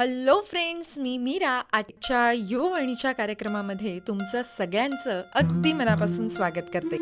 Hello friends मी मीरा. आजच्या युववाणीच्या कार्यक्रमामध्ये तुमचं सगळ्यांचं अगदी मनापासून स्वागत करते.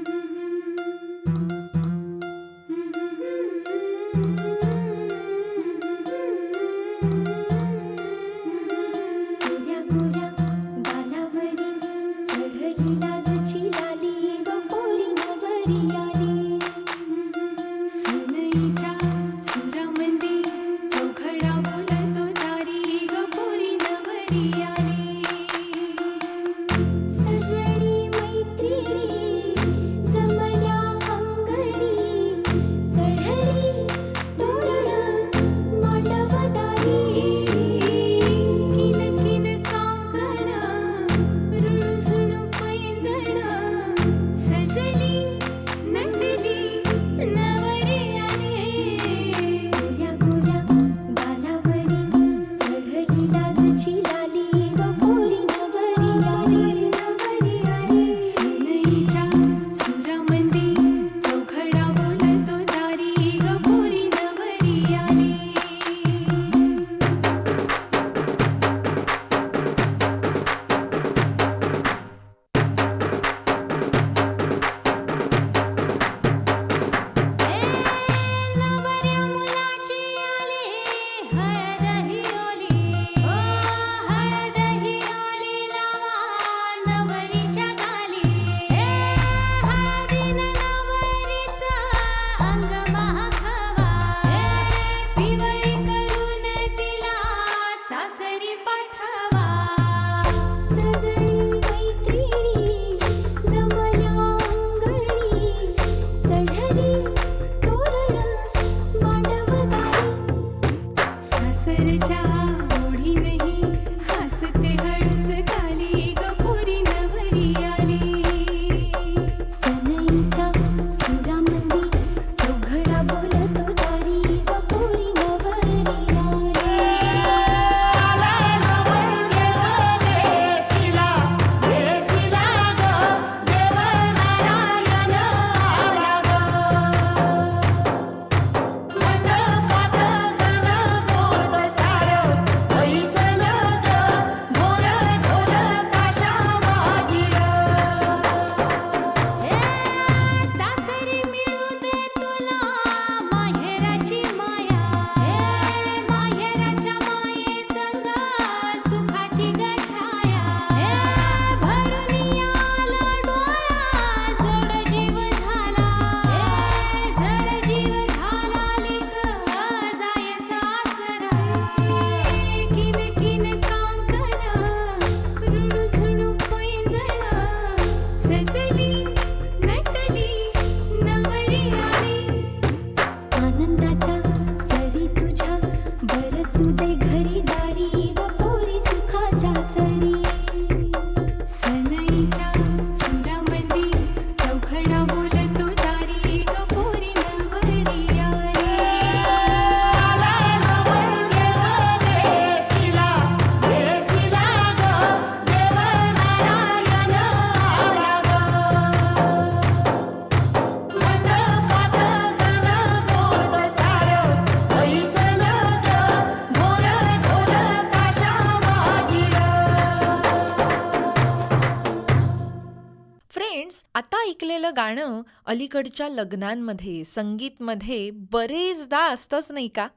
गाणं अलीकडच्या लग्नांमध्ये संगीतमध्ये बरेचदा असतंच नाही का?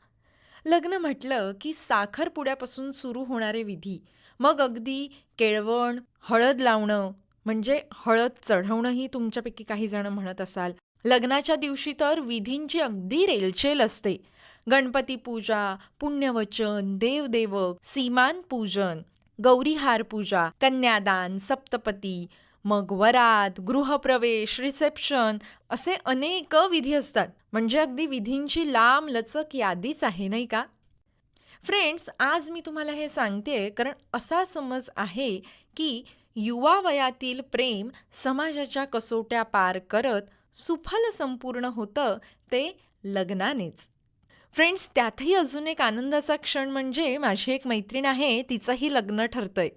लग्न म्हटलं की साखरपुड्यापासून सुरू होणारे विधी. मग अगदी केळवण हळद लावणं म्हणजे हळद चढवणंही तुमच्यापैकी काही जण म्हणत असाल. लग्नाच्या दिवशी तर विधींची अगदी रेलचेल असते. गणपती पूजा पुण्यवचन देवदेवक सीमान पूजन गौरीहार पूजा कन्यादान सप्तपती मग वरात गृहप्रवेश रिसेप्शन असे अनेक विधी असतात. म्हणजे अगदी विधींची लांब लचक यादीच आहे नाही का? फ्रेंड्स आज मी तुम्हाला हे सांगते कारण असा समज आहे की युवा वयातील प्रेम समाजाच्या कसोट्या पार करत सुफल संपूर्ण होतं ते लग्नानेच. फ्रेंड्स त्यातही अजून एक आनंदाचा क्षण म्हणजे माझी एक मैत्रीण आहे तिचंही लग्न ठरतंय.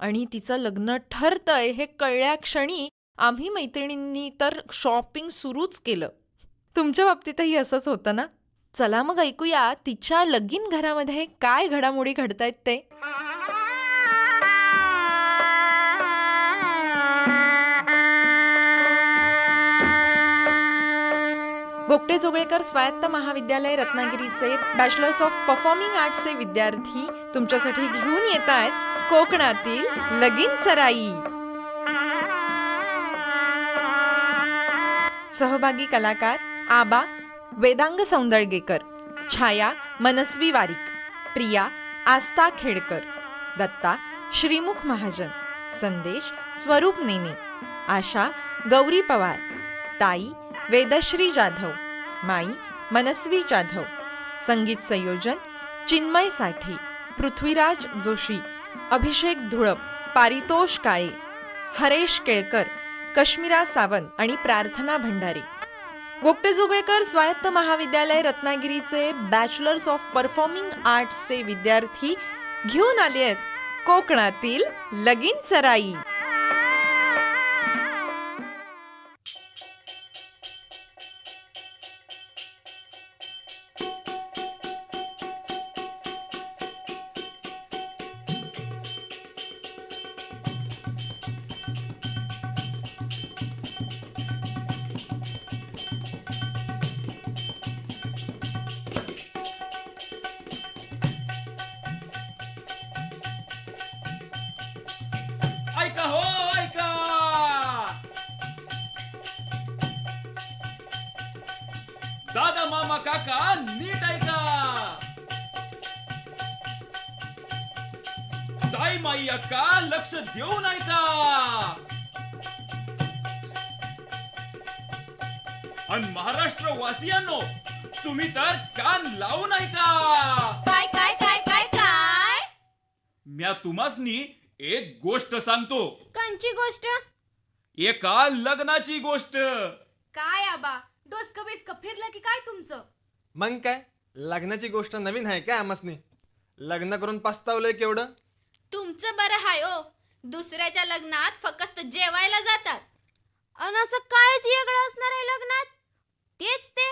आणि तिचं लग्न ठरतंय हे कळल्या क्षणी आम्ही मैत्रिणींनी तर शॉपिंग सुरूच केलं. तुमच्या बाबतीतही असंच होतं ना? चला मग ऐकूया तिच्या लगीन घरामध्ये काय घडामोडी घडतायत ते. गोपटे जोगळेकर स्वायत्त महाविद्यालय रत्नागिरीचे बॅचलर्स ऑफ परफॉर्मिंग आर्ट्सचे विद्यार्थी तुमच्यासाठी घेऊन येत आहेत कोकणातील लगीन सराई. सहभागी कलाकार आबा वेदांग सौंदळगेकर छाया मनस्वी वारिक प्रिया आस्था खेडकर दत्ता श्रीमुख महाजन संदेश स्वरूप नेने आशा गौरी पवार ताई वेदश्री जाधव माई मनस्वी जाधव संगीत संयोजन चिन्मय साठे पृथ्वीराज जोशी अभिषेक धुळप पारितोष काळे हरेश केळकर कश्मीरा सावंत आणि प्रार्थना भंडारे. गोपटे जोगळेकर स्वायत्त महाविद्यालय रत्नागिरीचे बॅचलर्स ऑफ परफॉर्मिंग आर्ट्सचे विद्यार्थी घेऊन आले आहेत कोकणातील लगीन सराई. आणि महाराष्ट्र वासियांनो तुम्ही तर कान लावून ऐका काय काय काय काय काय? म्या तुम्हासनी एक गोष्ट सांगतो. कंची गोष्ट? एका लग्नाची गोष्ट. काय आबा? डोसक बिस्क फिरलं की काय तुमचं? मग काय? लग्नाची गोष्ट नवीन आहे काय आमसनी लग्न करून पस्तावलंय केवढं? तुमचं बरं हाय ओ दुसऱ्याच्या लग्नात फक्त जेवायला जातात. अन असं कायच वेगळं असणार आहे लग्नात? तेच ते.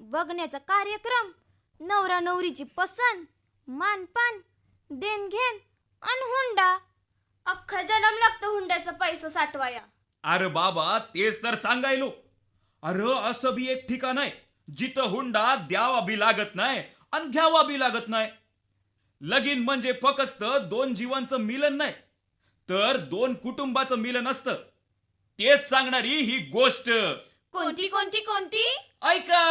बघण्याचा कार्यक्रम नवरा नवरीची पसंत मानपान देणघेण अन हुंडा. अख्खा जन्म लागतो हुंड्याचा पैसा साठवाया. अरे बाबा तेच तर सांगायलो. अरे असं बी एक ठिकाण आहे जिथं हुंडा द्यावा बी लागत नाही आणि घ्यावा बी लागत नाही. लगीन म्हणजे फक्त दोन जीवांचं मिलन नाही तर दोन कुटुंबाचं मिलन असतं. तेच सांगणारी ही गोष्ट. कोणती कोणती कोणती? ऐका!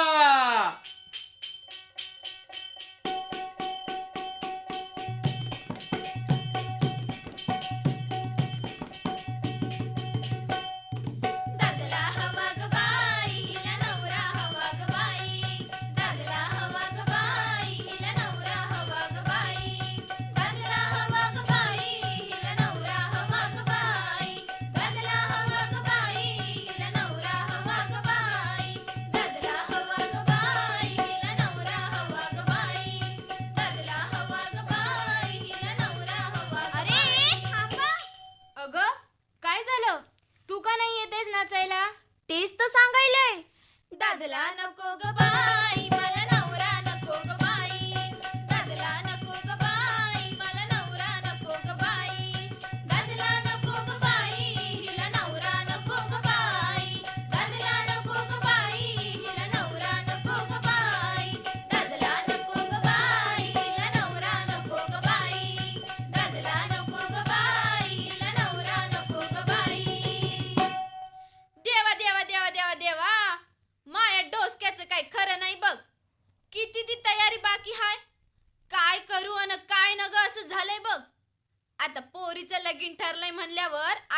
नाचायला? तेच तर सांगायलंय. दादला नको ग बाई.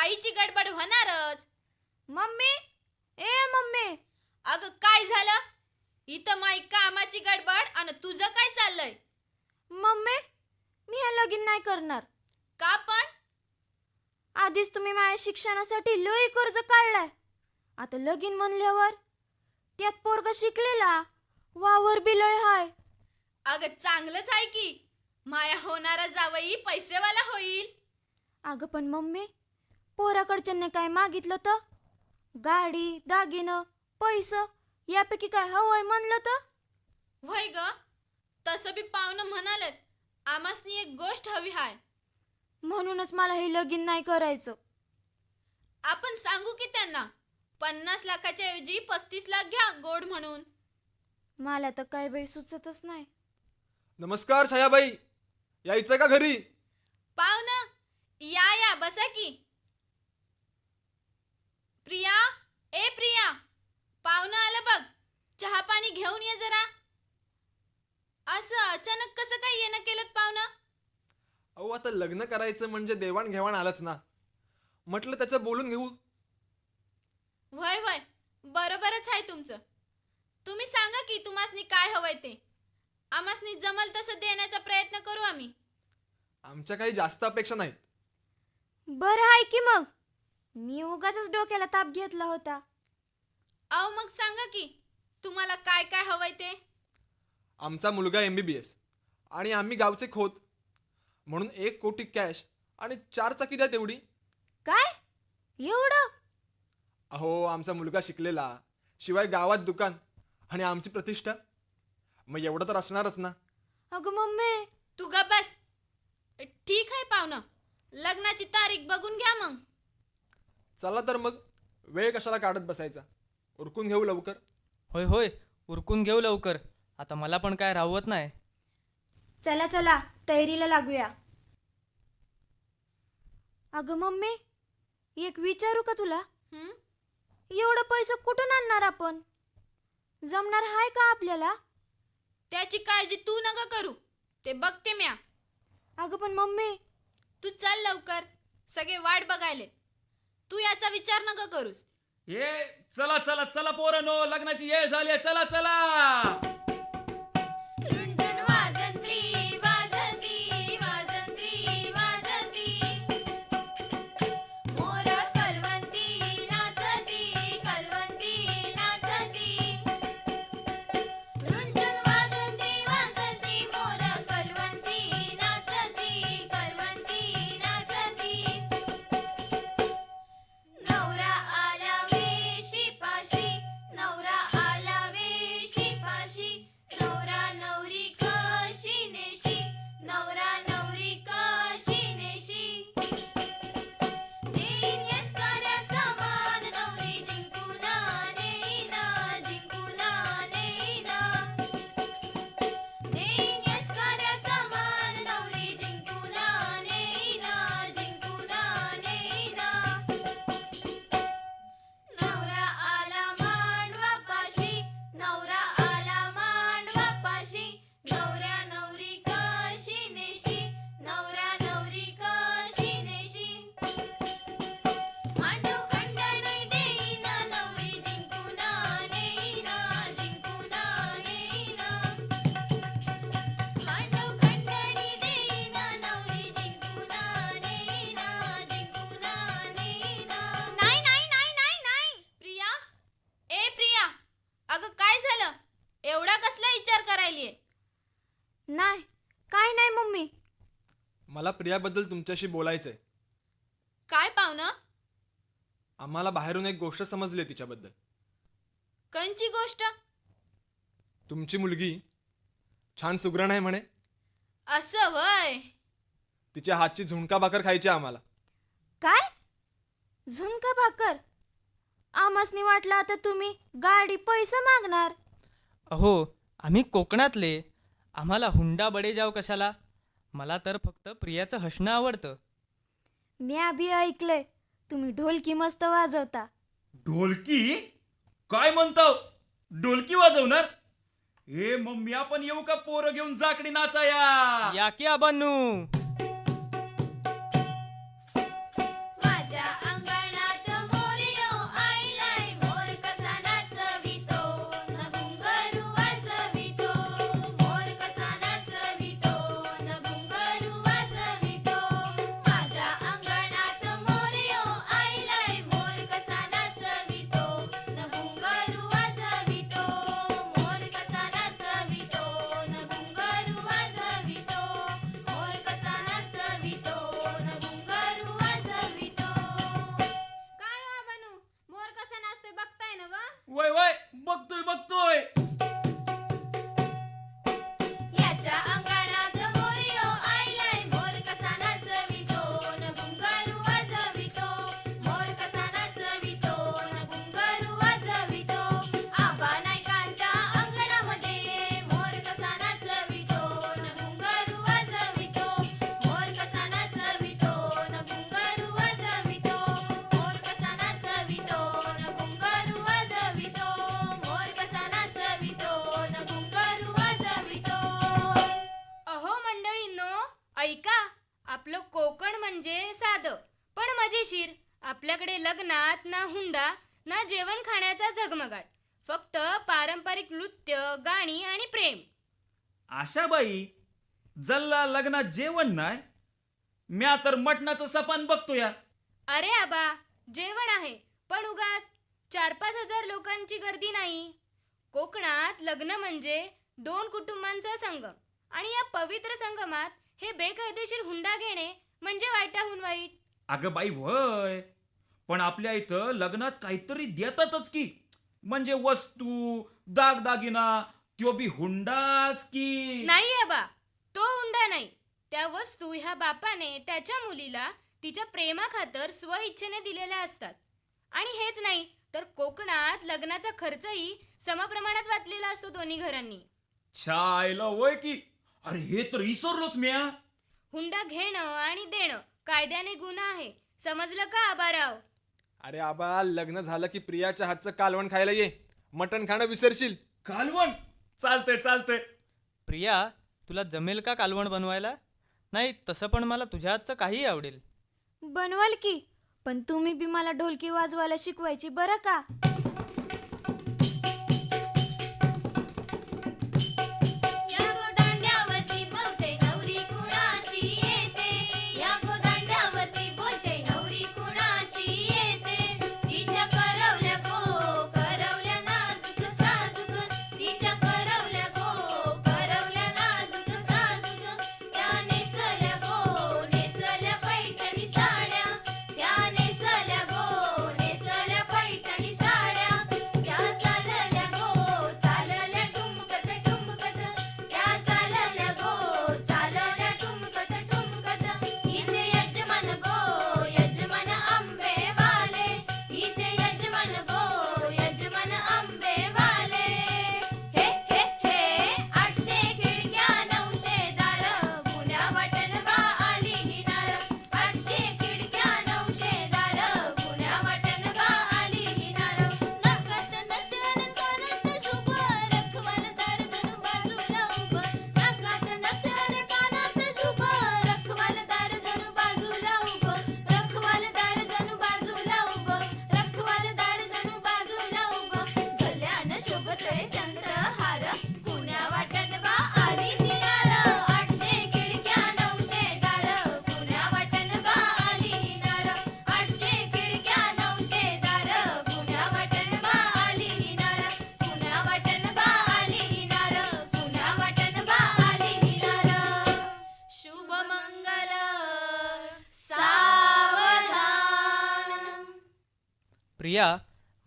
आईची गडबड होणारच. मम्मी? ए मम्मी. अगं काय झालं? इथं माई कामाची गडबड आणि तुझं काय चाललंय? मम्मी मी हे लगीन नाही करणार. का पण? आधीच तुम्ही माझ्या शिक्षणासाठी लय कर्ज काढलाय. आता लगीन म्हणल्यावर त्यात पोरग शिकलेला वावर बी लय हाय. अगं चांगलंच आहे की. माया होणारा जावई पैसेवाला होईल. अगं पण मम्मी पोराकडच्यांनी काय मागितलं तर? गाडी दागिनं पैसं यापैकी काय हवंय म्हणलं तर? होय ग तसं बी पाहुणं म्हणालत आमासनी एक गोष्ट हवी हाय. म्हणूनच मला हे लगीन नाही करायचं. आपण सांगू की त्यांना पन्नास लाखाच्या ऐवजी पस्तीस लाख घ्या गोड म्हणून. मला तर काय बाई सुचतच नाही. नमस्कार छायाबाई यायचं का घरी? पाहुणं या या बसा की प्रिया ए प्रिया पाहुणं आलं बघ चहा पाणी घेऊन ये जरा. असं अचानक कसं काय येणं केलं पाहुणं? अहो आता लग्न करायचं म्हणजे देवाणघेवाण आलंच ना. म्हटलं त्याचं बोलून घेऊ. वय वय बरोबरच आहे तुमचं. तुम्ही सांगा की तुम्हासनी काय हवंय ते. आमासनी जमल तसं देण्याचा प्रयत्न करू आम्ही. आमच्या काही जास्त अपेक्षा नाहीत. बरं आहे की मग. मी उगाच डोक्याला ताप घेतला होता. अहो मग सांगा की. तुम्हाला काय काय हवंय ते? आमचा मुलगा एम बी बी एस आणि आम्ही गावचे खोत. म्हणून एक कोटी कॅश आणि चार चाकी द्या तेवढी. काय? एवढं? अहो आमचा मुलगा शिकलेला. शिवाय गावात दुकान आणि आमची प्रतिष्ठा. मग एवढं तर असणारच ना. अगं मम्मी तू ग बस. ठीक आहे पाहुणं. लग्नाची तारीख बघून घ्या मग. चला तर मग. वेळ कशाला काढत बसायचा? उरकून घेऊ लवकर. होय होय उरकून घेऊ लवकर. आता मला पण काय राहवत नाही. चला चला तयारीला लागूया. अगं मम्मी एक विचारू का तुला? हं? एवढं पैसे कुठून आणणार आपण? जमणार हाय का आपल्याला? त्याची काळजी तू नका करू. ते बघते म्या. अगं पण मम्मी. तू चल लवकर. सगळे वाट बघायले तू याचा विचार नका करूस. ये चला चला चला पोरांनो लग्नाची येळ झाली आहे. चला चला Gloria. प्रियाबद्दल तुमच्याशी बोलायचंय. काय पाहुणं? आम्हाला बाहेरून एक गोष्ट समजली आहे तिच्याबद्दल. कंची गोष्ट? तुमची मुलगी छान सुग्रण आहे म्हणे. असं वय. तिच्या हातची झुणका भाकर खायची आहे आम्हाला. काय? झुणका भाकर? आमासनी वाटलं आता तुम्ही गाडी पैसे मागणार. अहो आम्ही कोकणातले. आम्हाला हुंडा बडे जाव कशाला? मला तर फक्त प्रियाचं हसणं आवडतं. म्या बी ऐकलंय. तुम्ही ढोलकी मस्त वाजवता. ढोलकी? काय म्हणतो ढोलकी वाजवणार? हे मम्मी आपण येऊ का पोरं घेऊन जाकडी नाचाया या की आबांनू? ऐका आपलं कोकण म्हणजे साधं पण मजेशीर. आपल्याकडे लग्नात ना हुंडा ना जेवण खाण्याचा झगमगाट. फक्त पारंपरिक नृत्य गाणी आणि प्रेम. आशाबाई जल्ला लग्नात जेवण नाही? म्या तर मटणाचं सपान बघतो या. अरे आबा जेवण आहे पण उगाच चार पाच हजार लोकांची गर्दी नाही. कोकणात लग्न म्हणजे दोन कुटुंबांचा संगम आणि या पवित्र संगमात हे बेकायदेशीर हुंडा घेणे म्हणजे वाईटाहून वाईट. अगं बाई वय. पण आपल्या इथं लग्नात काहीतरी देतातच की. म्हणजे वस्तू दागदागिना त्यो बी हुंडाच की. नाही आबा तो हुंडा नाही. त्या वस्तू ह्या बापाने त्याच्या मुलीला तिच्या प्रेमाखातर स्वइच्छेने दिलेल्या असतात. आणि हेच नाही तर कोकणात लग्नाचा खर्चही समप्रमाणात वाटलेला असतो दोन्ही घरांनी. छायला वय की. अरे हे तर विसरलोच म्या. हुंडा घेणं आणि देणं कायद्याने गुन्हा आहे. समजलं का आबाराव? अरे आबा लग्न झालं की प्रियाच्या हातचं कालवण खायला ये. मटण खाणं विसरशील. कालवण? चालतंय चालतंय. प्रिया तुला जमेल का कालवण बनवायला? नाही तसं पण मला तुझ्या हातचं काहीही आवडेल. बनवाल की पण तुम्ही बी मला ढोलकी वाजवायला शिकवायची बरं का?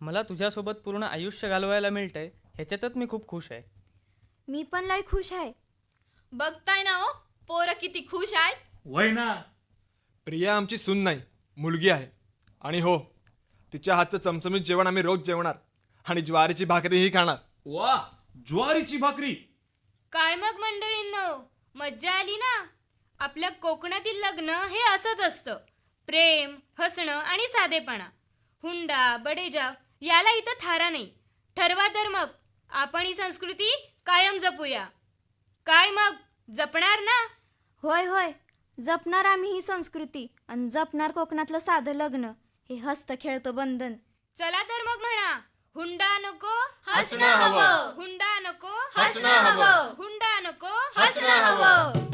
मला तुझ्यासोबत पूर्ण आयुष्य घालवायला मिळतंय ह्याच्यातच मी खूप खुश आहे. मी पण लय खुश आहे. बघताय ना हो पोरं किती खुश आहेत. वय ना. प्रिया आमची सून नाही मुलगी आहे. आणि हो तिच्या हातचं चमचमीत जेवण आम्ही रोज जेवणार. आणि ज्वारीची भाकरीही खाणार. वा ज्वारीची भाकरी. काय मग मंडळींनो मज्जा आली ना? आपल्या कोकणातील लग्न हे असंच असतं. प्रेम हसणं आणि साधेपणा. हुंडा बडेजाव याला इथं थारा नाही. ठरवा तर मग. आपण ही संस्कृती कायम जपूया. काय मग? जपणार ना? होय होय. जपणार आम्ही ही संस्कृती आणि जपणार कोकणातलं साधं लग्न. हे हस्त खेळतं बंधन. चला तर मग म्हणा. हुंडा नको हसणं हवं. हुंडा नको हसणं हवं. हुंडा नको हसणं हवं.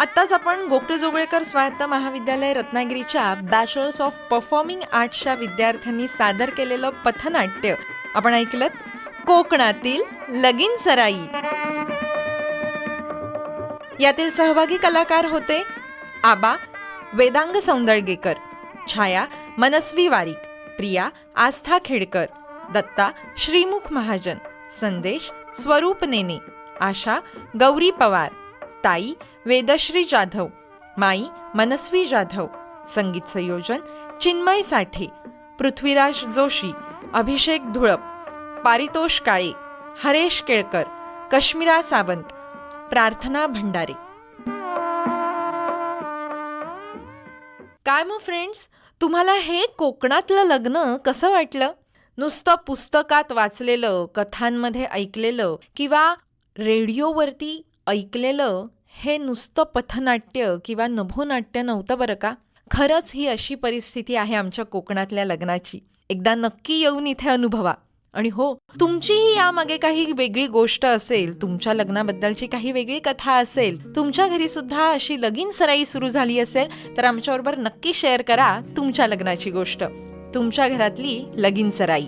आत्ताच आपण गोपटे जोगळेकर स्वायत्त महाविद्यालय रत्नागिरीच्या बॅचलर्स ऑफ परफॉर्मिंग आर्ट्सच्या विद्यार्थ्यांनी सादर केलेलं पथनाट्य. आपण ऐकलं कोकणातील लगीन सराई. यातील सहभागी कलाकार होते आबा वेदांग सौंदळगेकर छाया मनस्वी वारिक प्रिया आस्था खेडकर दत्ता श्रीमुख महाजन संदेश स्वरूप नेने आशा गौरी पवार ताई वेदश्री जाधव माई मनस्वी जाधव संगीत संयोजन चिन्मय साठे पृथ्वीराज जोशी अभिषेक धुळप पारितोष काळे हरेश केळकर कश्मीरा सावंत प्रार्थना भंडारे. काय मग फ्रेंड्स तुम्हाला हे कोकणातलं लग्न कसं वाटलं? नुसतं पुस्तकात वाचलेलं कथांमध्ये ऐकलेलं किंवा रेडिओवरती ऐकलेलं हे नुसतं पथनाट्य किंवा नभोनाट्य नव्हतं बरं का? खरंच ही अशी परिस्थिती आहे आमच्या कोकणातल्या लग्नाची. एकदा नक्की येऊन इथे अनुभवा. आणि हो तुमचीही यामागे काही वेगळी गोष्ट असेल तुमच्या लग्नाबद्दलची काही वेगळी कथा असेल तुमच्या घरी सुद्धा अशी लगीन सराई सुरू झाली असेल तर आमच्याबरोबर नक्की शेअर करा तुमच्या लग्नाची गोष्ट. तुमच्या घरातली लगीन सराई.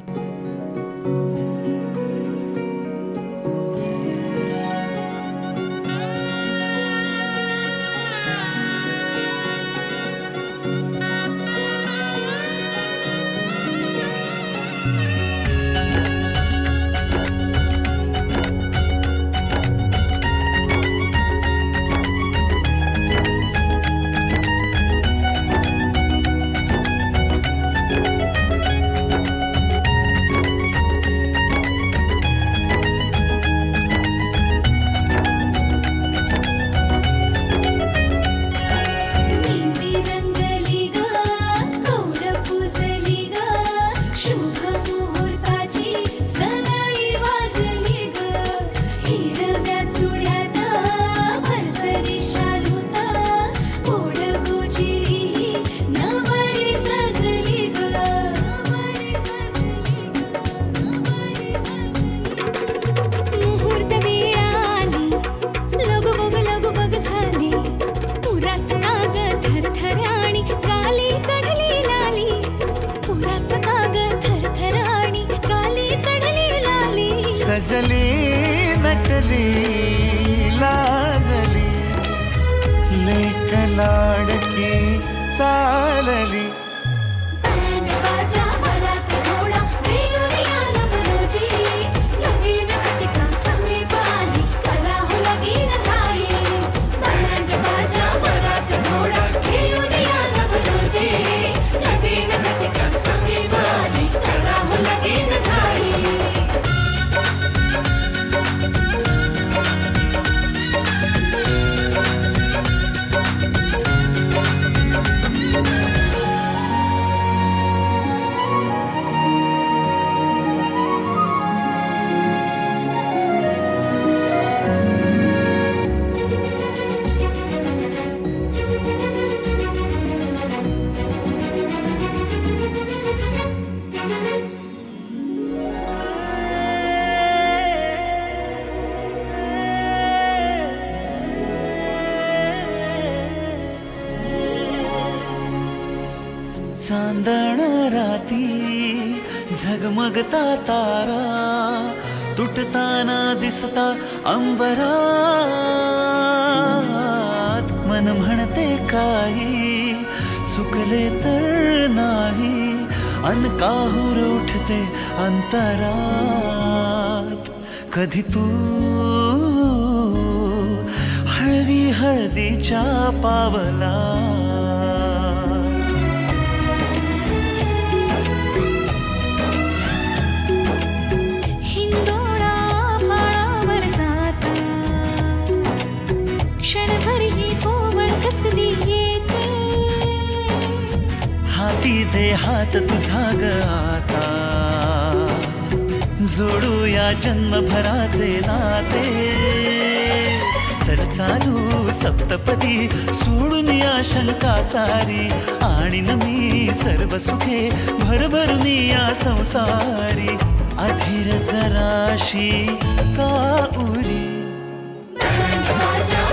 तुटताना अंबरात. मन म्हणते काही चुकले तर नाही. अनकाहूर उठते अंतरात. कधी तू हळवी हळदीच्या पावला हाती दे हात तुझा ग आता. जोडूया जन्मभराचे नाते. चल चालू सप्तपदी सोडून या शंका सारी. आणि मी सर्व सुखे भरभरून या संसारी. अधीर जराशी का उरी? माझ्या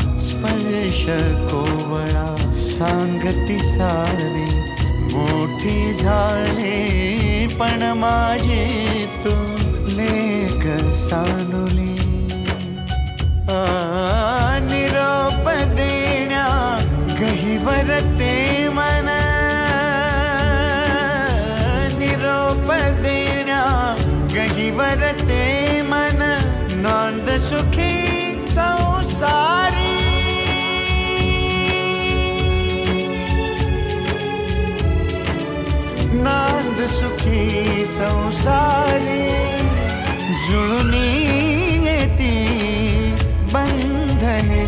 स्पर्श कोवळा सांगती सारी मोठी झाली पण माझे तू लेख सानुली निरोप देण्या गहिवरत सुखी संसारी जुळून येती बंधने.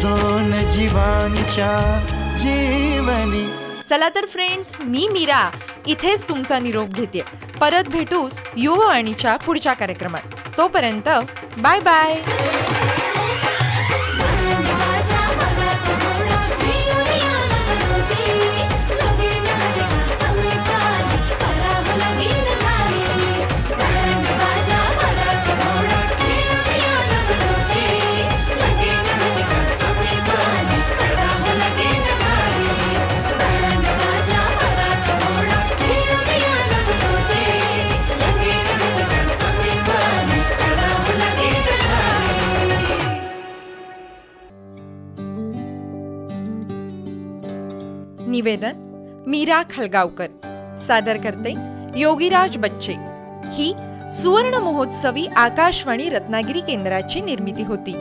दोन जीवांच्या जीवनी. चला तर फ्रेंड्स मी मीरा. इथेच तुमचा निरोप घेते. परत भेटूच युववाणीच्या पुढच्या कार्यक्रमात. तोपर्यंत बाय बाय निवेदन मीरा खलगावकर सादर करते योगीराज बच्चे. ही सुवर्ण महोत्सवी आकाशवाणी रत्नागिरी केंद्राची निर्मिती होती.